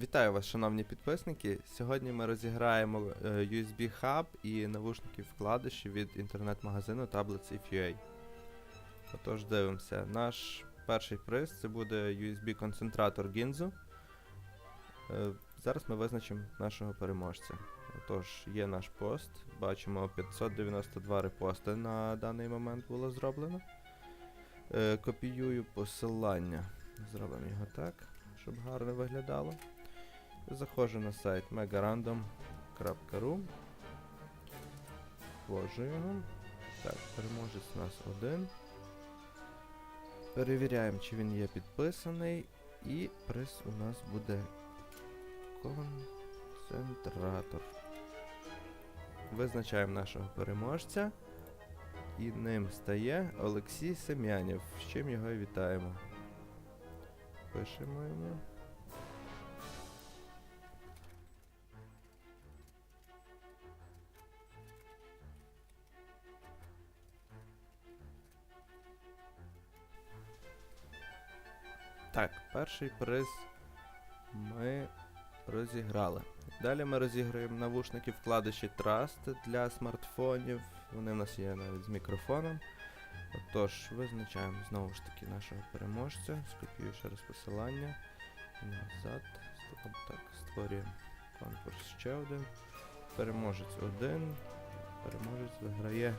Вітаю вас, шановні підписники. Сьогодні ми розіграємо е, USB хаб і навушники вкладиші від інтернет-магазину Tablets FUA. Отож, дивимося. Наш перший приз це буде USB-концентратор Ginzo. Е, Зараз ми визначимо нашого переможця. Отож, є наш пост. Бачимо 592 репости на даний момент було зроблено. Е, Копіюю посилання. Зробимо його так, щоб гарно виглядало. Заходжу на сайт megarandom.ru. Ввожу його. Так, переможець у нас один. Перевіряємо, чи він є підписаний. І приз у нас буде концентратор. Визначаємо нашого переможця. І ним стає Олексій Сем'янів. З чим його і вітаємо. Пишемо йому. Так, перший приз ми розіграли. Далі ми розіграємо навушники вкладиші Trust для смартфонів. Вони в нас є навіть з мікрофоном. Отож, визначаємо знову ж таки нашого переможця. Скопію ще раз посилання. Назад. Так, створюємо конкурс ще один. Переможець один. Переможець виграє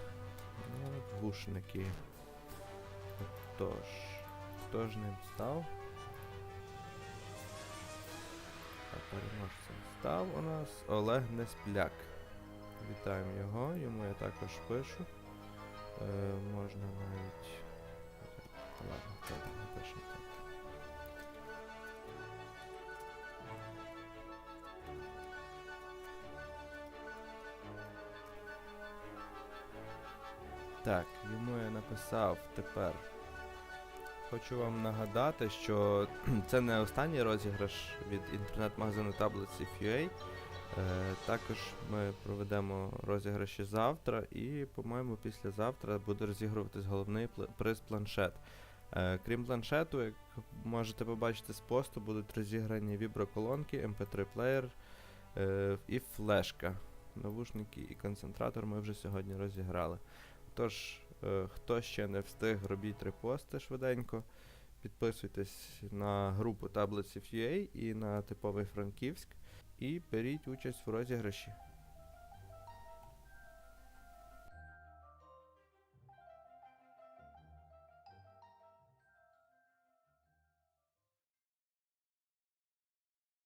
навушники. Отож, хто ж ним став? А переможцем став у нас Олег Неспляк. Вітаємо його, йому я також пишу. Е, можна навіть. Ладно, так, напишемо так. Так, йому я написав тепер. Хочу вам нагадати, що це не останній розіграш від інтернет-магазину Tablets FUA. Е, також ми проведемо розіграші завтра і, по-моєму, післязавтра буде розігруватись головний приз планшет. Е, крім планшету, як можете побачити з посту, будуть розіграні віброколонки, MP3 плеєр е, і флешка. Навушники і концентратор ми вже сьогодні розіграли. Тож, хто ще не встиг, робіть репости швиденько. Підписуйтесь на групу таблиці FUA і на типовий Франківськ. І беріть участь в розіграші.